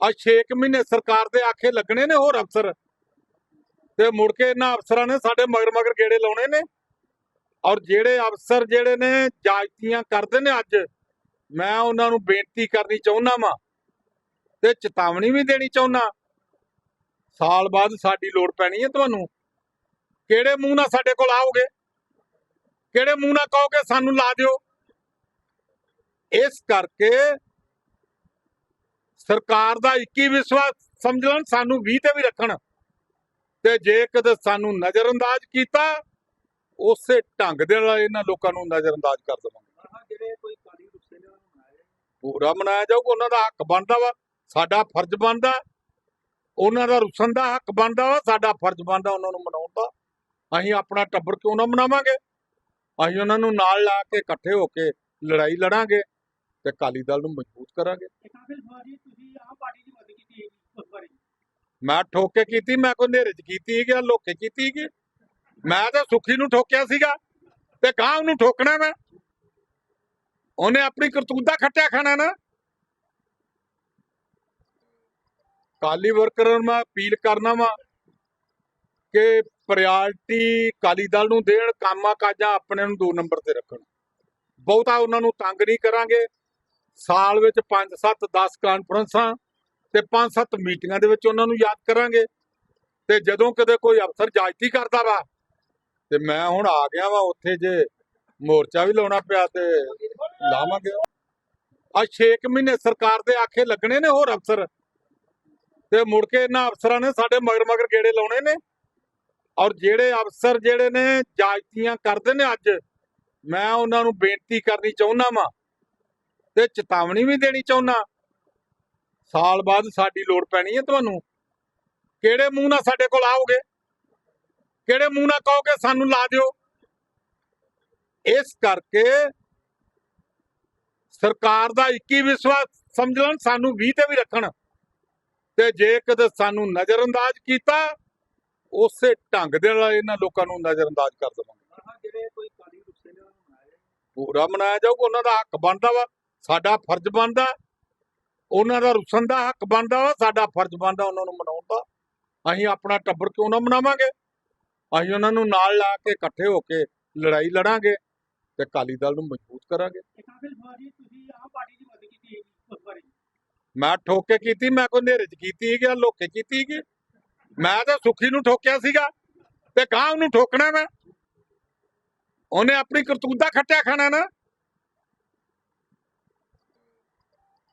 ਆ 6 ਮਹੀਨੇ ਸਰਕਾਰ ਦੇ ਆਖੇ ਲੱਗਣੇ ਨੇ ਹੋਰ ਅਫਸਰ। ਤੇ ਮੁੜ ਕੇ ਇਹਨਾਂ ਅਫਸਰਾਂ ਨੇ ਸਾਡੇ ਮਗਰ ਮਗਰ ਗੇੜੇ ਲਾਉਣੇ ਨੇ। ਔਰ ਜਿਹੜੇ ਅਫਸਰ ਜਿਹੜੇ ਨੇ ਜਾਇਤੀਆਂ ਕਰਦੇ ਨੇ ਅੱਜ, ਮੈਂ ਉਹਨਾਂ ਨੂੰ ਬੇਨਤੀ ਕਰਨੀ ਚਾਹੁੰਦਾ ਵਾਂ ਤੇ ਚੇਤਾਵਨੀ ਵੀ ਦੇਣੀ ਚਾਹੁੰਦਾ ਸਾਲ ਬਾਅਦ ਸਾਡੀ ਲੋੜ ਪੈਣੀ ਹੈ ਤੁਹਾਨੂੰ। ਕਿਹੜੇ ਮੂੰਹ ਨਾਲ ਸਾਡੇ ਕੋਲ ਆਓਗੇ? ਕਿਹੜੇ ਮੂੰਹ ਨਾਲ ਕਹੋਗੇ ਸਾਨੂੰ ਲਾ ਦਿਓ? ਇਸ ਕਰਕੇ ਸਰਕਾਰ ਦਾ 21 ਵਿਸ਼ਵਾਸ ਸਮਝ ਲੈਣ ਸਾਨੂੰ 20 ਤੇ ਵੀ ਰੱਖਣ। ਤੇ ਜੇ ਕਦੇ ਸਾਨੂੰ ਨਜ਼ਰਅੰਦਾਜ਼ ਕੀਤਾ ਉਸੇ ਢੰਗ ਦੇ ਨਾਲ ਇਹਨਾਂ ਲੋਕਾਂ ਨੂੰ ਨਜ਼ਰਅੰਦਾਜ਼ ਕਰ ਦੇਵਾਂਗੇ। ਕਾਲੀ ਪੂਰਾ ਮਨਾਇਆ ਜਾਊਗਾ ਉਹਨਾਂ ਦਾ ਹੱਕ ਬਣਦਾ ਵਾ ਸਾਡਾ ਫਰਜ਼ ਬਣਦਾ। ਉਹਨਾਂ ਦਾ ਰੁਸਨ ਦਾ ਹੱਕ ਬਣਦਾ ਵਾ ਸਾਡਾ ਫਰਜ਼ ਬਣਦਾ ਉਹਨਾਂ ਨੂੰ ਮਨਾਉਣ ਦਾ। ਅਸੀਂ ਆਪਣਾ ਟੱਬਰ ਕਿਉਂ ਨਾ ਮਨਾਵਾਂਗੇ? ਅਸੀਂ ਉਹਨਾਂ ਨੂੰ ਨਾਲ ਲਾ ਕੇ ਇਕੱਠੇ ਹੋ ਕੇ ਲੜਾਈ ਲੜਾਂਗੇ ਤੇ ਅਕਾਲੀ ਦਲ ਨੂੰ ਮਜ਼ਬੂਤ ਕਰਾਂਗੇ। ਮੈਂ ਠੋਕ ਕੇ ਕੀਤੀ, ਮੈਂ ਕੋਈ ਹਨੇਰੇ 'ਚ ਕੀਤੀ ਕਿ ਲੋਕੇ ਕੀਤੀ ਕਿ ਮੈਂ ਤਾਂ ਸੁਖੀ ਨੂੰ ਠੋਕਿਆ ਸੀਗਾ ਤੇ ਗਾਂ ਉਹਨੂੰ ਠੋਕਣਾ ਮੈਂ। ਉਹਨੇ ਆਪਣੀ ਕਰਤੂਤ ਦਾ ਖੱਟਿਆ ਖਾਣਾ ਨਾ। ਕਾਲੀ ਵਰਕਰਾਂ ਨੂੰ ਮੈਂ ਅਪੀਲ ਕਰਨਾ ਵਾ ਕਿ ਪ੍ਰਾਇੋਰਟੀ ਕਾਲੀ ਦਲ ਨੂੰ ਦੇਣ, ਕੰਮਾਂ ਕਾਜਾਂ ਆਪਣੇ ਨੂੰ ਦੋ ਨੰਬਰ ਤੇ ਰੱਖਣ। ਬਹੁਤਾ ਉਹਨਾਂ ਨੂੰ ਤੰਗ ਨਹੀਂ ਕਰਾਂਗੇ। ਸਾਲ ਵਿੱਚ 5 7 10 ਕਾਨਫਰੰਸਾਂ ਤੇ 5 7 ਮੀਟਿੰਗਾਂ ਦੇ ਵਿੱਚ ਉਹਨਾਂ ਨੂੰ ਯਾਦ ਕਰਾਂਗੇ। ਤੇ ਜਦੋਂ ਕਦੇ ਕੋਈ ਅਫਸਰ ਜਾਇਤੀ ਕਰਦਾ ਵਾ, ਤੇ ਮੈਂ ਹੁਣ ਆ ਗਿਆ ਵਾ, ਉੱਥੇ ਜੇ ਮੋਰਚਾ ਵੀ ਲਾਉਣਾ ਪਿਆ ਤੇ ਲਾਵਾਂਗੇ। ਆ 6 ਮਹੀਨੇ ਸਰਕਾਰ ਦੇ ਆਖੇ ਲੱਗਣੇ ਨੇ ਹੋਰ ਅਫਸਰ। ਤੇ ਮੁੜ ਕੇ ਇਹਨਾਂ ਅਫਸਰਾਂ ਨੇ ਸਾਡੇ ਮਗਰ ਮਗਰ ਗੇੜੇ ਲਾਉਣੇ ਨੇ। ਔਰ ਜਿਹੜੇ ਅਫਸਰ ਜਿਹੜੇ ਨੇ ਜਾਇਤੀਆਂ ਕਰਦੇ ਨੇ ਅੱਜ, ਮੈਂ ਉਹਨਾਂ ਨੂੰ ਬੇਨਤੀ ਕਰਨੀ ਚਾਹੁੰਦਾ ਵਾਂ ਤੇ ਚੇਤਾਵਨੀ ਵੀ ਦੇਣੀ ਚਾਹੁੰਦਾ ਸਾਲ ਬਾਅਦ ਸਾਡੀ ਲੋੜ ਪੈਣੀ ਹੈ ਤੁਹਾਨੂੰ। ਕਿਹੜੇ ਮੂੰਹ ਨਾਲ ਸਾਡੇ ਕੋਲ ਆਓਗੇ? ਕਿਹੜੇ ਮੂੰਹ ਨਾਲ ਕਹੋਗੇ ਸਾਨੂੰ ਲਾ ਦਿਓ? ਇਸ ਕਰਕੇ ਸਰਕਾਰ ਦਾ 21 ਵਿਸ਼ਵਾਸ ਸਮਝ ਲੈਣ, ਸਾਨੂੰ 20 ਤੇ ਵੀ ਰੱਖਣ। ਤੇ ਜੇ ਕਦੇ ਸਾਨੂੰ ਨਜ਼ਰਅੰਦਾਜ਼ ਕੀਤਾ, ਉਸੇ ਢੰਗ ਦੇ ਨਾਲ ਇਹਨਾਂ ਲੋਕਾਂ ਨੂੰ ਨਜ਼ਰਅੰਦਾਜ਼ ਕਰ ਦੇਵਾਂਗੇ। ਪੂਰਾ ਮਨਾਇਆ ਜਾਊਗਾ, ਉਹਨਾਂ ਦਾ ਹੱਕ ਬਣਦਾ ਵਾ, ਸਾਡਾ ਫਰਜ਼ ਬਣਦਾ। ਉਹਨਾਂ ਦਾ ਰੁਸਨ ਦਾ ਹੱਕ ਬਣਦਾ ਵਾ ਸਾਡਾ ਫਰਜ਼ ਬਣਦਾ ਉਹਨਾਂ ਨੂੰ ਮਨਾਉਣ ਦਾ। ਅਸੀਂ ਆਪਣਾ ਟੱਬਰ ਕਿਉਂ ਨਾ ਮਨਾਵਾਂਗੇ? ਅਸੀਂ ਉਹਨਾਂ ਨੂੰ ਨਾਲ ਲਾ ਕੇ ਇਕੱਠੇ ਹੋ ਕੇ ਲੜਾਈ ਲੜਾਂਗੇ ਤੇ ਅਕਾਲੀ ਦਲ ਨੂੰ ਮਜ਼ਬੂਤ ਕਰਾਂਗੇ। ਮੈਂ ਠੋਕ ਕੀਤੀ ਮੈਂ ਕੋਈ ਹਨੇਰੇ 'ਚ ਕੀਤੀ ਕਿ ਲੋਕੇ ਕੀਤੀ ਕਿ ਮੈਂ ਤਾਂ ਸੁਖੀ ਨੂੰ ਠੋਕਿਆ ਸੀਗਾ ਤੇ ਗਾਂ ਉਹਨੂੰ ਠੋਕਣਾ ਮੈਂ। ਉਹਨੇ ਆਪਣੀ ਕਰਤੂਤ ਦਾ ਖੱਟਿਆ ਖਾਣਾ ਨਾ।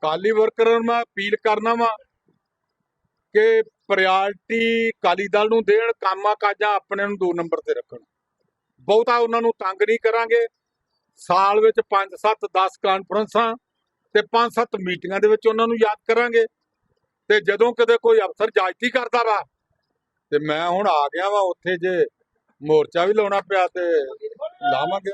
ਕਾਲੀ ਵਰਕਰਾਂ ਨੂੰ ਮੈਂ ਅਪੀਲ ਕਰਨਾ ਵਾ ਕਿ ਪ੍ਰਾਇੋਰਟੀ ਕਾਲੀ ਦਲ ਨੂੰ ਦੇਣ ਕੰਮਾਂ ਕਾਜਾਂ ਆਪਣੇ ਨੂੰ ਦੋ ਨੰਬਰ ਤੇ ਰੱਖਣ। ਬਹੁਤਾ ਉਹਨਾਂ ਨੂੰ ਤੰਗ ਨਹੀਂ ਕਰਾਂਗੇ। ਸਾਲ ਵਿੱਚ 5 7 10 ਕਾਨਫਰੰਸਾਂ ਤੇ 5 7 ਮੀਟਿੰਗਾਂ ਦੇ ਵਿੱਚ ਉਹਨਾਂ ਨੂੰ ਯਾਦ ਕਰਾਂਗੇ। ਤੇ ਜਦੋਂ ਕਦੇ ਕੋਈ ਅਫਸਰ ਜਾਇਤੀ ਕਰਦਾ ਵਾ, ਤੇ ਮੈਂ ਹੁਣ ਆ ਗਿਆ ਵਾ, ਉੱਥੇ ਜੇ ਮੋਰਚਾ ਵੀ ਲਾਉਣਾ ਪਿਆ ਤੇ ਲਾਵਾਂਗੇ।